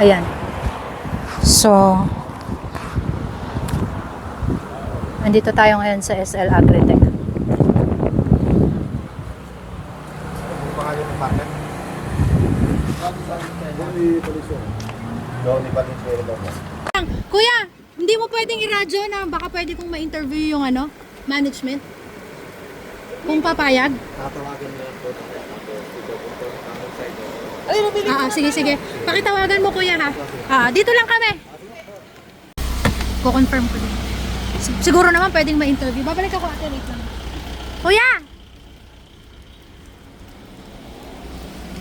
Ayan. So, andito tayo ngayon sa SL Agritech. Kuya, hindi mo pwedeng i-radyo na baka pwede kong ma-interview yung ano, management? Kung papayag? Tatawagan niya po ng ito po po sa aming side. Ah, ah, sige, sige. Pakitawagan mo kuya ha. Ah, dito lang kami. Ko-confirm ko din. Si- Siguro naman pwedeng ma-interview. Babalik ako ate, wait lang. Kuya!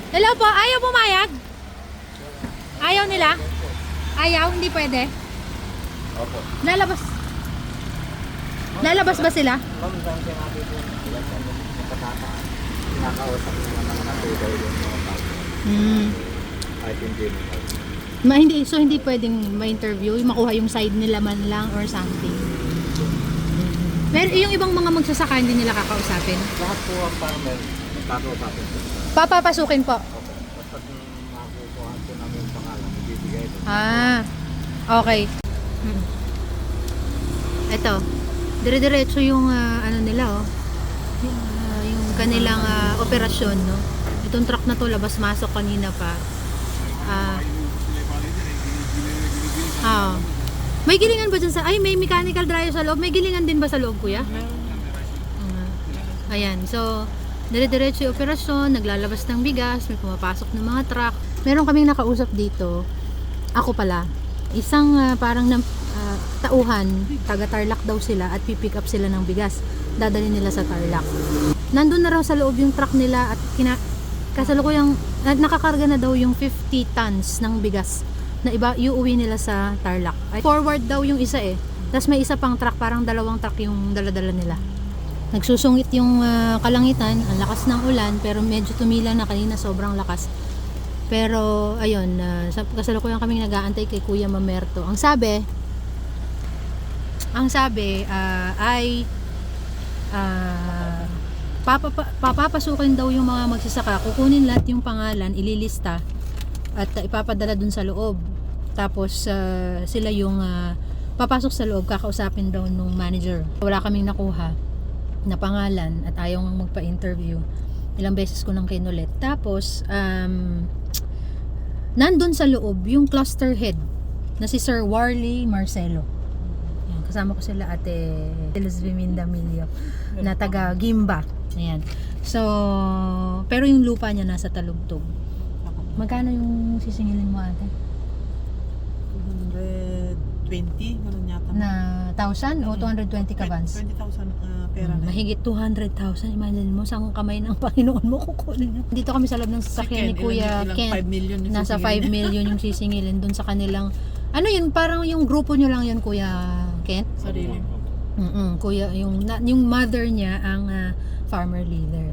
Hello po, ayaw pumayag? Ayaw nila? Ayaw, hindi pwede. Opo. Lalabas. Lalabas ba sila? Ma'am, saan sinabi po sila sa mga katataan? Kinakausap Hmm. Kahit hindi mo. Ma, hindi, so hindi pwedeng ma-interview, makuha yung side nila man lang or something. Pero yung ibang mga magsasaka hindi nila kakausapin. Lahat po ang farmer, kakausapin po. Papapasukin po. Opo. Basta kung makukuha po namin yung pangalan, ibibigay ito. Ah, okay. Hmm. Ito, dire-diretso yung ah, ano nila oh. Yung, ah, yung kanilang ah, operasyon, no. Itong truck na to labas-masok kanina pa. Ah. Ah. May gilingan ba dyan sa... Ay, may mechanical dryer sa loob. May gilingan din ba sa loob, kuya? Ah. Ayan. So, dire-diretso yung operasyon. Naglalabas ng bigas. May pumapasok ng mga truck. Meron kaming nakausap dito. Ako pala. Isang ah, parang na, ah, tauhan. Taga Tarlac daw sila at pipick up sila ng bigas. Dadali nila sa Tarlac. Nandun na raw sa loob yung truck nila at kina, kasalukuyang na- nakakarga na daw yung 50 tons ng bigas na iba iuwi nila sa Tarlac. Forward daw yung isa eh. Tapos may isa pang truck, parang dalawang truck yung daladala nila. Nagsusungit yung ah, kalangitan, ang lakas ng ulan, pero medyo tumila na kanina, sobrang lakas. Pero ayun, uh, sa kasalukuyan kaming nag-aantay kay Kuya Mamerto. Ang sabi, ang sabi ah, ay ah, papapa- papapasukin daw yung mga magsasaka, kukunin lahat yung pangalan, ililista at uh, ipapadala dun sa loob. Tapos uh, sila yung uh, papasok sa loob, kakausapin daw nung manager. Wala kaming nakuha na pangalan at ayaw magpa-interview. Ilang beses ko nang kinulit. Tapos, um, nandun sa loob yung cluster head na si Sir Warley Marcelo. Kasama ko sila ate Elizabeth Milio na taga Gimba. Ayan. So, pero yung lupa niya nasa Talugtog. Magkano yung sisingilin mo ate? 220, ganun yata. Na 1,000 o 220 ka bans? 20,000 ah, pera na. mahigit 200,000. Imagine mo, sa kamay ng Panginoon mo kukunin. Dito kami sa loob ng sasakyan ni Kuya ilang, Ken. ilang 5 million Nasa 5 sisingilin. million yung sisingilin dun sa kanilang... Ano yun? Parang yung grupo nyo lang yun, Kuya Ken? Sarili. mm kuya, yung, na, yung mother niya ang ah, farmer leader.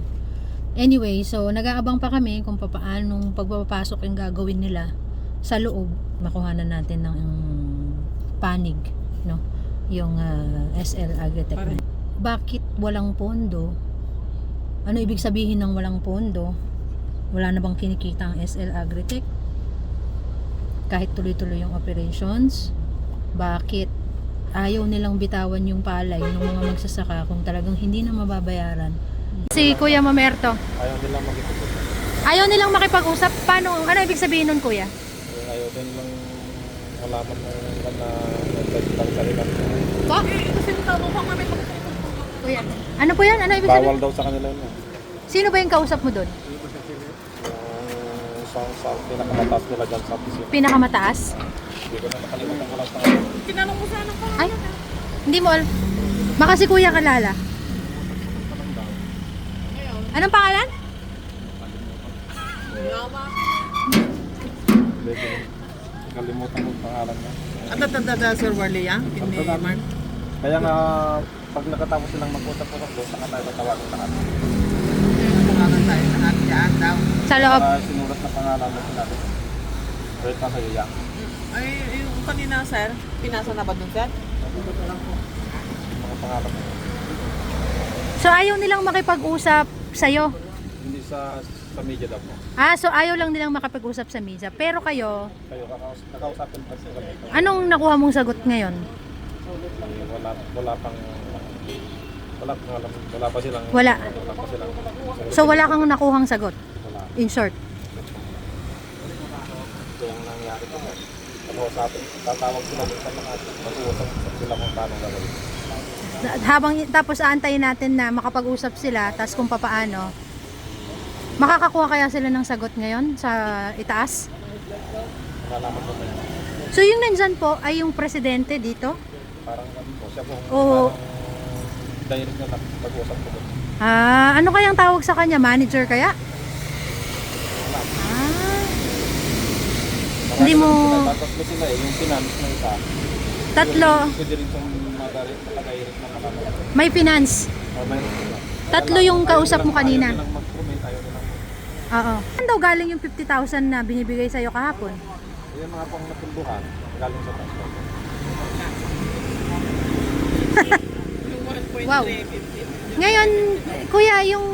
Anyway, so nag-aabang pa kami kung papaanong pagpapasok yung gagawin nila sa loob. Makuhanan natin ng um, panig, no? Yung ah, SL Agritech. Pare. Bakit walang pondo? Ano ibig sabihin ng walang pondo? Wala na bang kinikita ang SL Agritech? Kahit tuloy-tuloy yung operations? Bakit ayaw nilang bitawan yung palay ng mga magsasaka kung talagang hindi na mababayaran. Si Kuya Mamerto, Ayaw nilang makikipag ayaw nilang makipag-usap. Paano, ano ibig sabihin nun Kuya? Ayaw din lang malaman ng na nagsasalang salita. Po? Kasi tama ko kami Kuya. Ano po yan? Ano ibig sabihin? Bawal daw sa kanila yun. eh. Sino ba yung kausap mo doon? Yung sa, sa pinakamataas nila dyan sa opisina. Pinakamataas? Hindi ko na nakalimutan ko lang sa kanila. Tinanong ko sana ko. Ay, hindi mo alam. Baka si Kuya Kalala. Anong pangalan? Hindi ko nakalimutan ko pangalan niya. At tatanda Sir Warley yan? Hindi, Tatanda. Mark. Kaya nga, pag nakatapos silang mag-usap-usap doon, saka tayo tatawagin lahat. Tumagan tayo na natin yan daw. Sa loob. Para sinulat na pangalan mo sinabi. Wait pa sa'yo yan. Ay, yung kanina, sir, pinasa na ba dun, sir? Mga pangalan mo. So ayaw nilang makipag-usap sa'yo. Hindi sa sa media daw po. Ah, so ayaw lang nilang makapag-usap sa media. Pero kayo, Kayo kakaus nakausapin pa sila. anong nakuha mong sagot ngayon? Wala wala pang wala pang alam, wala pa silang Wala. wala pa silang So wala kang nakuhang sagot, wala. in short. Kaya ang nangyari po, kakausapin, tatawag sila sa mga mag-uusap sila kung paano gagawin. Habang tapos aantayin natin na makapag-usap sila, tas kung papaano, makakakuha kaya sila ng sagot ngayon sa itaas? Malalaman mo. So yung nandyan po ay yung presidente dito? Parang ano po, siya po, Oo. parang direct na pag-uusap ko. Ah, ano kayang tawag sa kanya? Manager kaya? Wala. Ah, Hindi mo- sila, Tatlo sila eh, yung finance na isa. tatlo. Pwede rin itong mag-direct na makano. May finance. Tatlo yung kausap mo kanina. Ayaw nilang mag-comment, ayaw nilang Oo. Saan daw galing yung 50,000 na binibigay sa'yo kahapon? Yung mga pang napunduhan, galing sa transport. Yung 1.3, Wow. 50. Ngayon, kuya, yung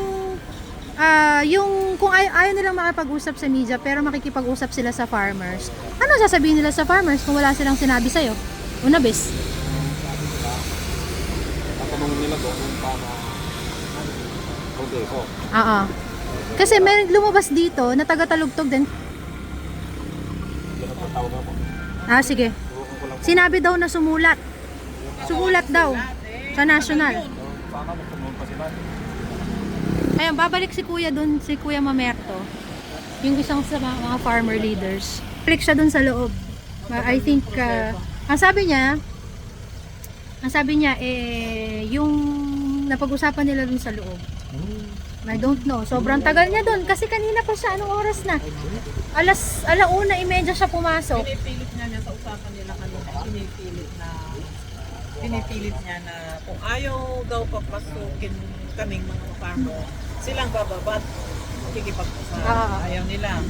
ah yung kung ay, ayaw nilang makipag-usap sa media pero makikipag-usap sila sa farmers. Ano sasabihin nila sa farmers kung wala silang sinabi sa'yo? Una bes. Tatanungin nila doon kung paano proseso. Oo. Kasi may lumabas dito na taga-talugtog din. Ah, sige. Ko. Sinabi daw na sumulat. Sumulat daw sa national. Sana magtanong pa sila. Ayun, babalik si Kuya dun, si Kuya Mamerto. Yung isang sa mga, mga farmer leaders. Click siya dun sa loob. Ma- I think, uh, ang sabi niya, ang sabi niya, eh, yung napag-usapan nila dun sa loob. I don't know. Sobrang tagal niya dun. Kasi kanina pa siya, anong oras na? Alas, alauna, imedya siya pumasok. Pinipilit niya niya sa usapan nila kanina, pinipilit na pinipilit niya na kung ayaw daw papasukin kaming mga farmer, silang bababa at makikipag-usap. Oo. Ayaw nila.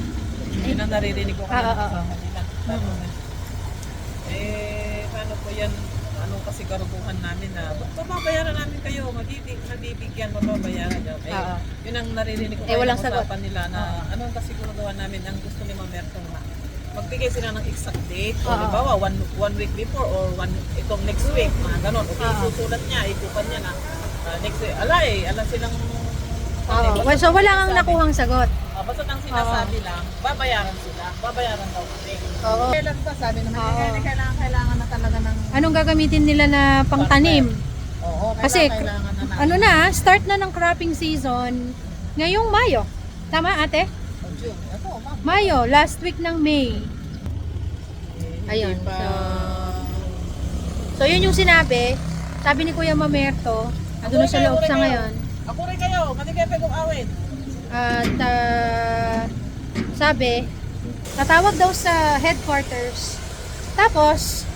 Yun ang naririnig ko kanina sa kanila. Sabi ko, Eh, paano po yan? Ano kasi karubuhan namin na bababayaran namin kayo, mabibig, mabibigyan, mababayaran nyo. Eh, Oo. yun ang naririnig ko Eh, walang sagot. nila na ano ang kasi ginagawa namin, ang gusto ni Mamerto na magbigay sila ng exact date. O, Oo. halimbawa, one, one week before or one, itong next week, mga ganon. Okay, Oo. susulat niya, ikupan niya na ah, next week. Ala eh, ala silang Oo. Well, so wala kang nakuhang sagot. Ah, basta ang sinasabi lang, babayaran sila. Babayaran daw kami. Oo. Kailan ba sabi naman, Oo. kaya kailangan, kailangan na talaga ng Anong gagamitin nila na pangtanim? Oo, kailangan, Kasi, kailangan na namin. ano na, start na ng cropping season ngayong Mayo. Tama ate? Oh, June. Ito, ma'am. Mayo, last week ng May. Eh, Ayun, hindi pa- so- So yun yung sinabi, sabi ni Kuya Mamerto, ando na sa loob sa ngayon. Matigay kong awit. At ah, sabi, tatawag daw sa headquarters. Tapos,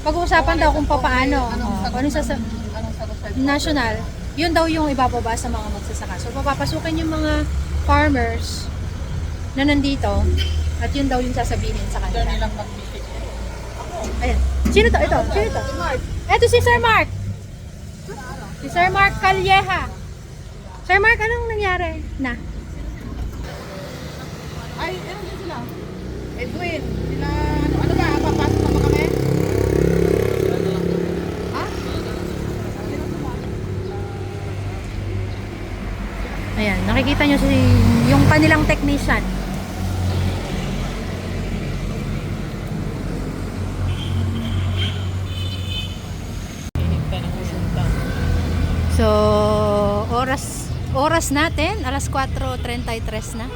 pag-uusapan daw kung papaano. Oh, kung anong sasa- Anong sagot sa national, yun daw yung ibababa sa mga magsasaka. So, papapasukin yung mga farmers na nandito at yun daw yung sasabihin sa Diyan kanila. nilang mag-meeting. Ayan. Sino to? Ito. Sino to? Ito si Sir Mark. Si Sir Mark Calleja. Sir Mark, anong nangyari? Na. Ay, ano din sila? Edwin, sila, ano, ano ba, papasok na ba kami? Ha? Ayan, nakikita nyo si yung kanilang technician. So, oras oras natin, alas 4.33 na.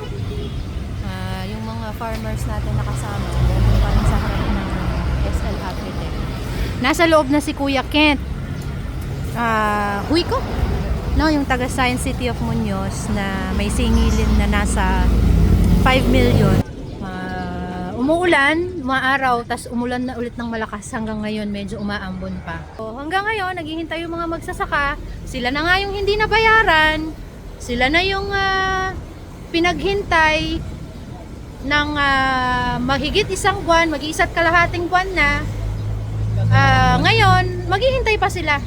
Ah, yung mga farmers natin nakasama, nandun pa rin sa harap ng SL Agritech. Nasa loob na si Kuya Kent. Ah, huy ko. No, yung taga Science City of Muñoz na may singilin na nasa 5 million. Umuulan, maaraw, tas umulan na ulit ng malakas hanggang ngayon medyo umaambon pa. So, hanggang ngayon, naghihintay yung mga magsasaka. Sila na nga yung hindi nabayaran. Sila na yung ah, pinaghintay ng ah, mahigit isang buwan, mag-iisa't kalahating buwan na. Ah, ngayon, maghihintay pa sila.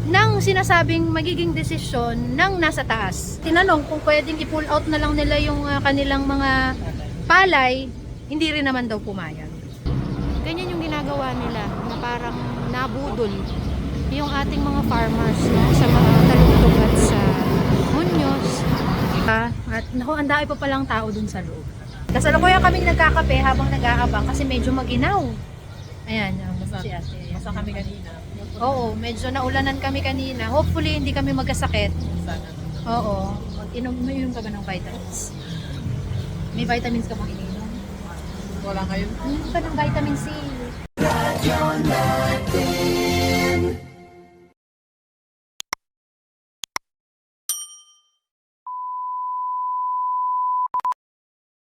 ng sinasabing magiging desisyon ng nasa taas. Tinanong kung pwedeng i-pull out na lang nila yung ah, kanilang mga palay, hindi rin naman daw pumayag. Ganyan yung ginagawa nila na parang nabudol yung ating mga farmers no, sa mga talutog at sa munyos. Ah, at naku, ang dami pa palang tao dun sa loob. Kasalukuyan kaming nagkakape habang nag-aabang kasi medyo maginaw. Ayan, ang Basa, si ate. basa kami kanina. Oo, medyo naulanan kami kanina. Hopefully, hindi kami magkasakit. Sana. Oo. Inom, uminom ka ba ng vitamins? May vitamins ka bang ininom? Wala ngayon? Hindi hmm, pa ng vitamin C.